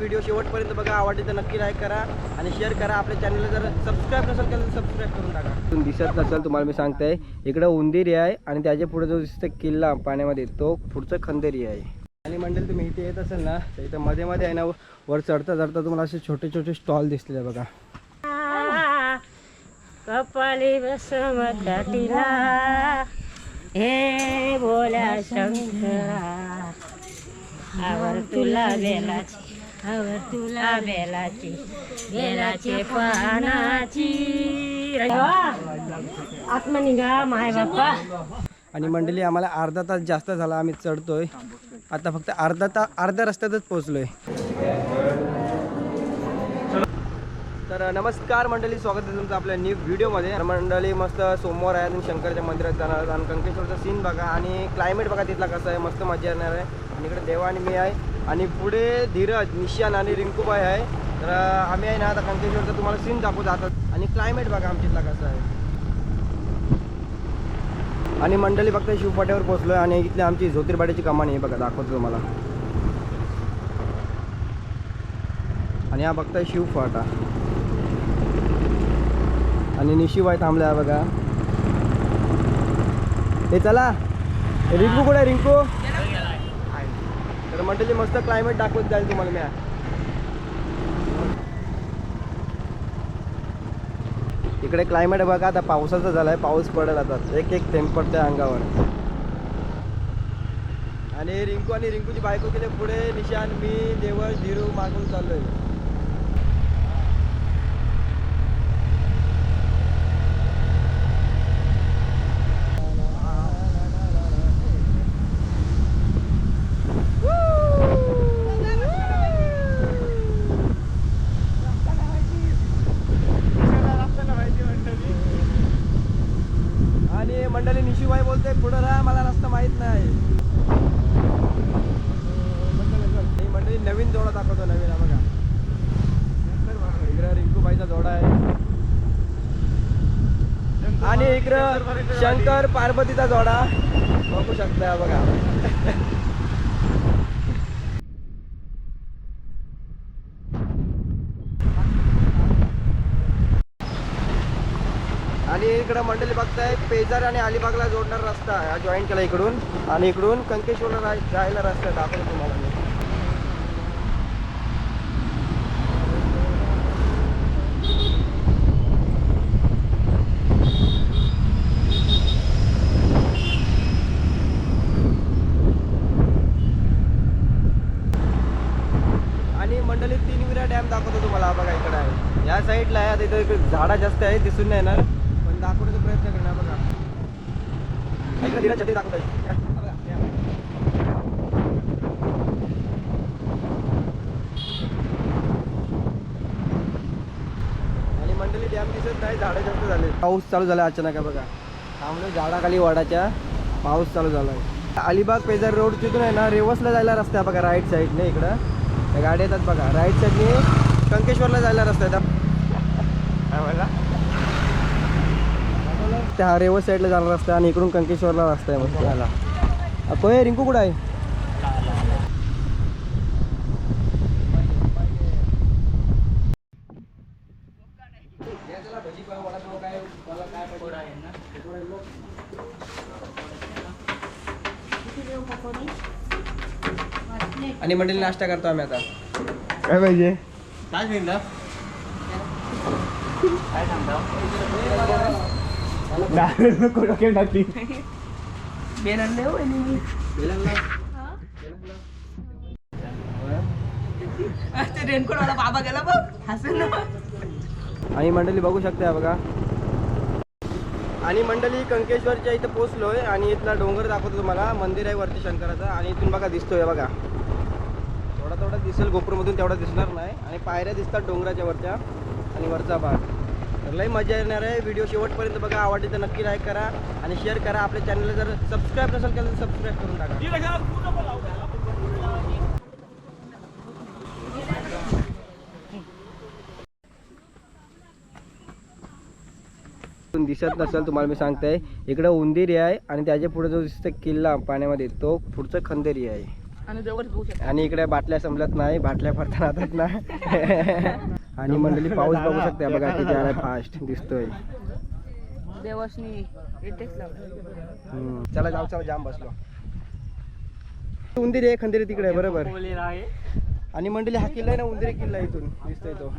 Video शेवटपर्यंत बघा. आवडली तर नक्की लाईक करा आणि शेअर करा. आपल्या चॅनलला जर सबस्क्राईब नसेल केलं तर सबस्क्राईब करून टाका. तुम्ही दिसत नसेल तुम्हाला मी सांगताय इकडं उंदिरी आहे आणि त्याच्या पुढे जो दिसतं किल्ला पाण्यामध्ये तो पुढचं खंदेरी आहे. आणि मंडळी तुम्ही इथे येत असेल ना तर इथं मध्ये मध्ये आहे ना वर चढता चढता तुम्हाला असे छोटे छोटे स्टॉल दिसले बघा. कपाली बसमत तिला हे बोल्या शंकरा आवर तुला बेलाची आवर तुला बेलाची बेलाचे पानाची. आत्मा निघा माय बाप्पा. आणि मंडळी आम्हाला अर्धा तास जास्त झाला आम्ही चढतोय. आता फक्त अर्धा तास अर्ध्या रस्त्यातच पोहोचलोय. तर नमस्कार मंडळी स्वागत आहे तुमचं आपल्या न्यू व्हिडिओमध्ये मंडळी मस्त सोमवार आहे आणि शंकरच्या मंदिरात जाणार आहोत. आणि कंकेश्वरचा सीन बघा आणि क्लायमेट बघा तिथला कसं आहे मस्त मजा येणार आहे. आणि इकडे देवा आणि मी आहे. आणि पुढे धीरज निशान आणि रिंकूबाई आहे. तर आम्ही आहे ना आता कंकेश्वरचा तुम्हाला सीन दाखवत जातात आणि क्लायमेट बघा आमच्या कसं आहे. आणि मंडळी फक्त शिवपाट्यावर आहे आणि इथली आमची झोतीरबाड्याची कमानी आहे बघा दाखवतो तुम्हाला. आणि हा बघताय शिवफाटा आणि निशिवाय थांबल्या बघा. हे चला. रिंकू कुठे आहे, रिंकू? तर मस्त क्लायमेट दाखवत जाईल तुम्हाला मी इकडे क्लायमेट बघा आता पावसाचा झालाय पाऊस पडेल आता. एक एक थेंब पडते अंगावर. आणि रिंकू आणि रिंकूची बायको केले पुढे निशान मी देवळ धीरू मागून चाललोय आणि मंडळी निशिबाई बोलते पुढं राहा मला रस्ता माहीत नाही ही मंडळी नवीन जोडा दाखवतो नवीन हा बघा इकडं रिंकूबाईचा जोडा आहे आणि इकडं शंकर पार्वतीचा जोडा. बघू शकता बघा. आणि इकडं मंडळी बघताय पेजार आणि अलिबागला जोडणारा रस्ता हा जॉईन केला इकडून. आणि इकडून कंकेश्वरला जायला रस्ता दाखवतो तुम्हाला मी आणि मंडळी तीन विरा डॅम दाखवतो तुम्हाला हा बघा इकडे आहे या साईडला आहे आता इथं इकडे झाडा जास्त आहे दिसून नाही येणार. पण दाखवण्याचा प्रयत्न करणार बघा. छत्री. आणि मंडळी डॅम दिसत नाही झाडं जास्त झाले. पाऊस चालू झाला अचानक आहे बघा. थांबलो झाडाखाली वाडाच्या पाऊस चालू झाला आहे. अलिबाग पेजर रोड तिथून आहे ना रेवसला जायला रस्ता आहे बघा राईट साईडने इकडं. गाड्या येतात बघा. राईट साईडने कंकेश्वरला जायला रस्ता आहे. त्या- त्या रेवस साईडला जाणार रस्ता आणि इकडून कंकेश्वरला रस्ता आहे मस्त. याला कोय रिंकू कुठं आहे? आणि मंडळी नाश्ता करतो आम्ही आता. काय पाहिजे? बाबा गेला बघ हसून आणि मंडळी बघू शकता बघा. आणि मंडळी कंकेश्वरच्या इथं पोचलोय आणि इथला डोंगर दाखवतो तुम्हाला. मंदिर आहे वरती शंकराचा आणि इथून बघा दिसतोय बघा. थोडा थोडा दिसेल गोपूरमधून तेवढा दिसणार नाही. आणि पायऱ्या दिसतात डोंगराच्या वरच्या आणि वरचा भाग. तर लई मजा येणार आहे. व्हिडिओ शेवटपर्यंत बघा. आवडली तर नक्की लाईक करा आणि शेअर करा. आपल्या चॅनलला जर सबस्क्राईब नसेल केलं तर सबस्क्राईब करून टाका. दिसत नसेल तुम्हाला मी सांगताय. इकडं उंदिरी आहे आणि त्याच्या पुढे जो दिसतं किल्ला पाण्यामध्ये तो पुढचं खंदेरी आहे. आणि इकडे बाटल्या संपल्यात नाही बाटल्या भरता राहतात ना आणि मंडळी पाऊस बघू शकते बघा किती आलाय फास्ट दिसतोय. चला जाऊ चला जाम बसलो. उंदीर आहे खंदिरी तिकडे आहे, बरोबर. आणि मंडळी हा किल्ला आहे ना उंदिरी किल्ला आहे इथून. दिसतोय तो.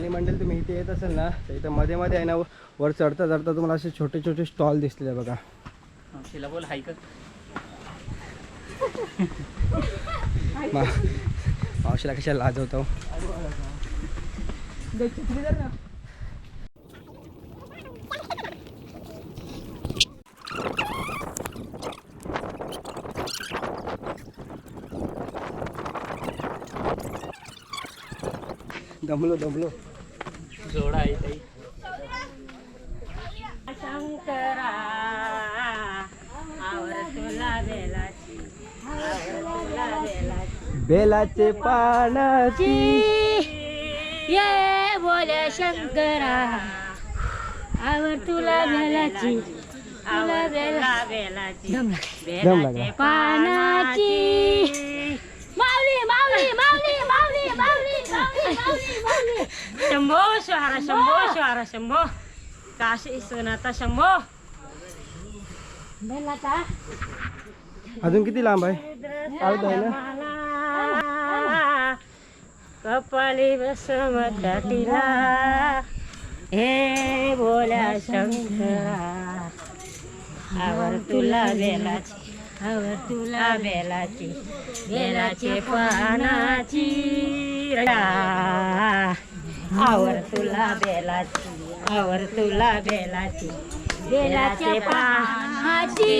आणि मंडळी तुम्ही इथे येत असेल ना तर इथं मध्ये मध्ये आहे ना वर चढता चढता तुम्हाला असे छोटे छोटे स्टॉल दिसले बघा. तिला बोल हाय कर. मा- मावशीला कशा लाजवतो. दमलो दमलो. जोडा आहे ताई. शंकरा आवर तुला बेलाची आवर तुला बेलाची. बेलाचे पानाची. ये बोले शंकरा आवर तुला बेलाची तुला बेला बेलाची. दम बेलाचे. पानाची. माऊली माऊली माऊली. sembuh suara sembuh suara sembuh. Kasih sunata sembuh. Bela ta adun kiti lambai dah dahna kapali basama katila he boleh shankha awar tulah bela awar tulah bela ci. Bela ci panachi ra आवर तुला बेलाची आवर तुला बेलाची. बेलाचे पानाची.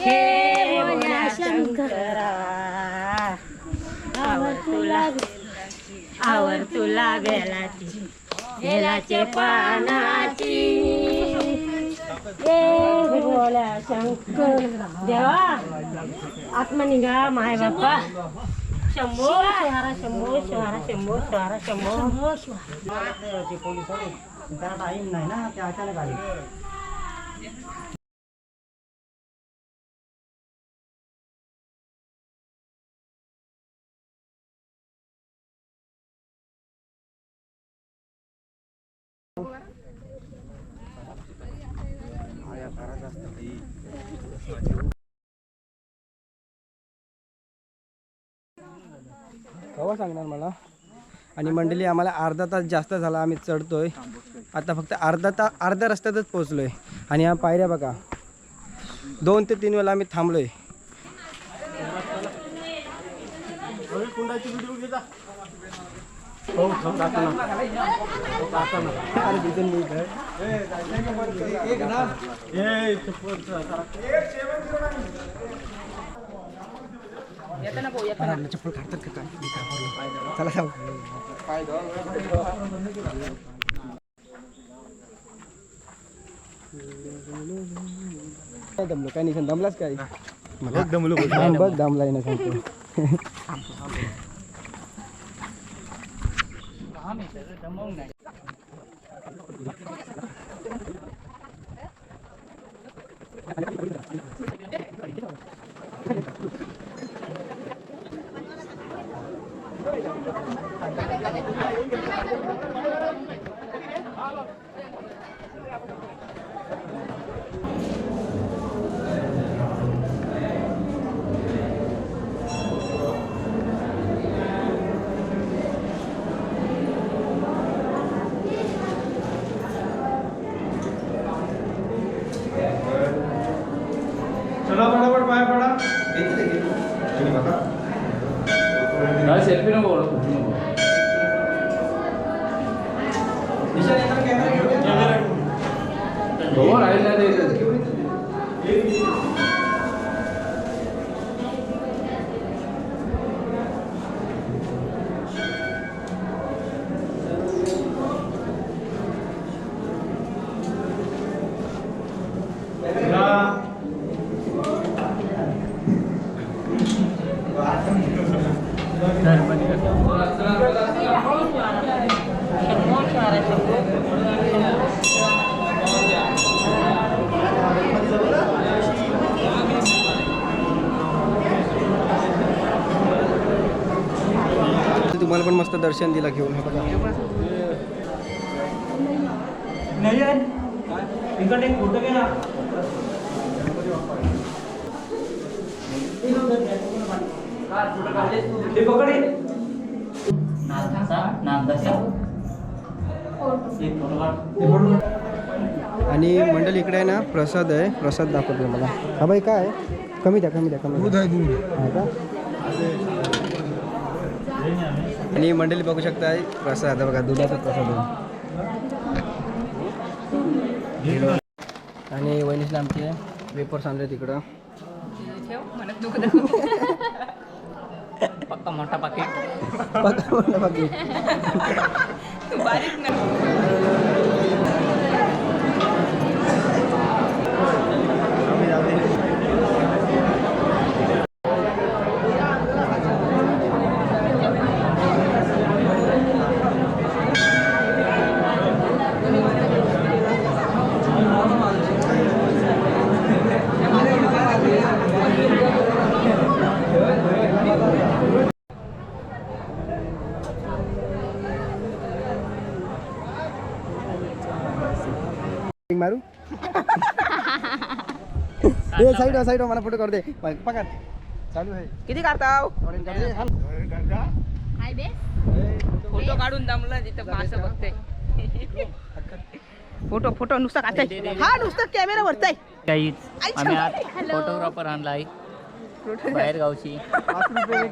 हे बोला शंकरा. आवर तुला आवर तुला बेलाची. बेलाचे पानाची. हे बोला शंकर. देवा आत्मा माय बाप्पा. शंभो शिवारा शंभो शिवारा शंभो शिवारा शंभो. टाईम नाही ना ते अचानक आले. कवा सांगणार मला? आणि मंडळी आम्हाला अर्धा तास जास्त झाला आम्ही चढतोय. आता फक्त अर्धा तास अर्ध्या रस्त्यातच पोहोचलोय. आणि ह्या पायऱ्या बघा. दोन ते तीन वेळा आम्ही थांबलोय चप्पल काढतात का काय चला जाऊ काय दमलो काय नाही दमलाच काय दमलो बघ दमलाय ना सांगतो सेल्फी मस्त दर्शन दिला घेऊन हे बघा. आणि मंडळ इकडे आहे ना प्रसाद आहे. प्रसाद दाखवतो मला. हा बाई काय आहे? कमी द्या कमी द्या कमी दूध आहे दूध. हा का? आणि मंडळी बघू शकता प्रसाद बघा दुधाचा प्रसाद आणि वहिनीला आमचे वेपर्स आणले तिकडं. पक्का मोठा पाकिट बघा म्हणलं साईड साईड मला फोटो काढू दे. पकड चालू आहे. किती काढताव? फोटो काढून दमलं तिथं मासं बघतोय फोटो फोटो नुसतं काढताय. हा नुसतं कॅमेरा वरताय काहीच आम्ही आज फोटोग्राफर आणलाय. बाहेर गावची.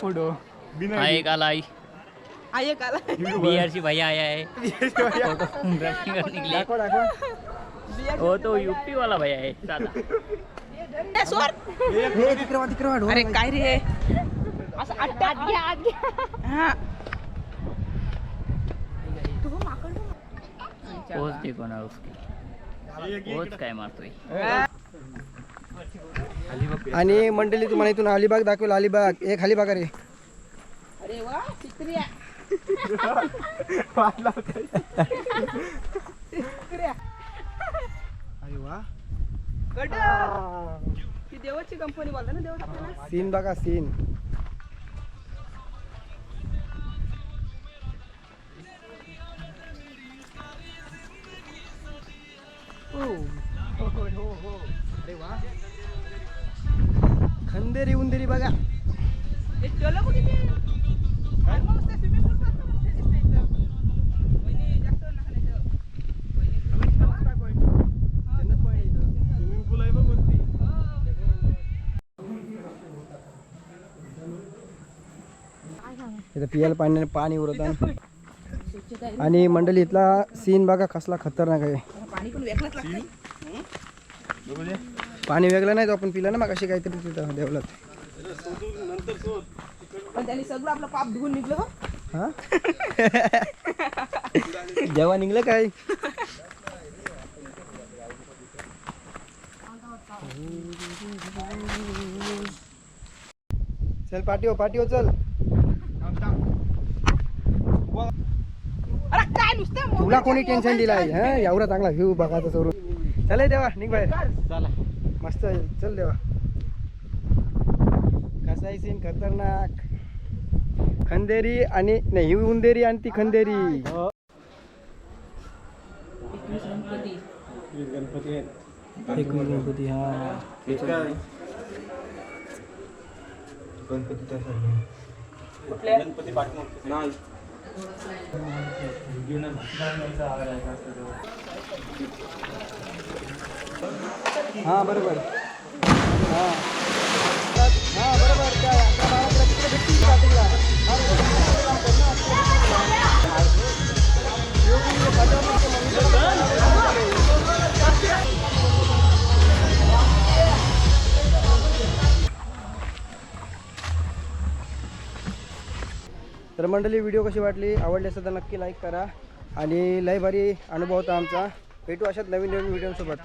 फोटो. हा एक. आलाय. आहे काला बिहारची भैया आया है के वो तो यूपी वाला भैया है साला सोड. तिकडे तिकडे अरे. काय रे असं आट्यात घ्या आत घ्या. हा. पोच देखो ना उसकी. पोच काय मारतोय? आणि मंडळी तुम्हाला इथून अलिबाग दाखवेल. अलिबाग एक अलिबाग अरे अरे वा चित्रिया अरे वा गड ती देवाची कंपनी बोलता ना देवाची आपल्याला? सीन बघा सीन. अरे वा. खंदेरी उंदेरी बघा. हे चलो बघ पियाला पाणी पाणी उरत. आणि मंडळी इथला सीन बघा कसला खतरनाक आहे. पाणी वेगळं नाही तो आपण पिलं ना मग अशी काहीतरी तिथं देवलात पण त्यांनी सगळं आपलं पाप धुवून निघलं हो. हा? जेव्हा निघलं काय? चल पाठी हो पाठी हो चल अरे काय नुसतं मोबाईल तुला कोणी टेन्शन घ्या. हा एवढा चांगला व्ह्यू बघायचा सोडून. चल देवा निघ बाहेर. चला. मस्त आहे. चल देवा. कसा आहे सीन खतरनाक. खंदेरी आणि नाही ही उंदेरी आणि ती खंदेरी. गणपती. हा. हा बरोबर. हा. हां बरोबर. मंडळी व्हिडिओ कशी वाटली? आवडली असेल तर नक्की लाईक करा. आणि लय भारी अनुभव होता आमचा. भेटू अशाच नवीन नवीन व्हिडिओसोबत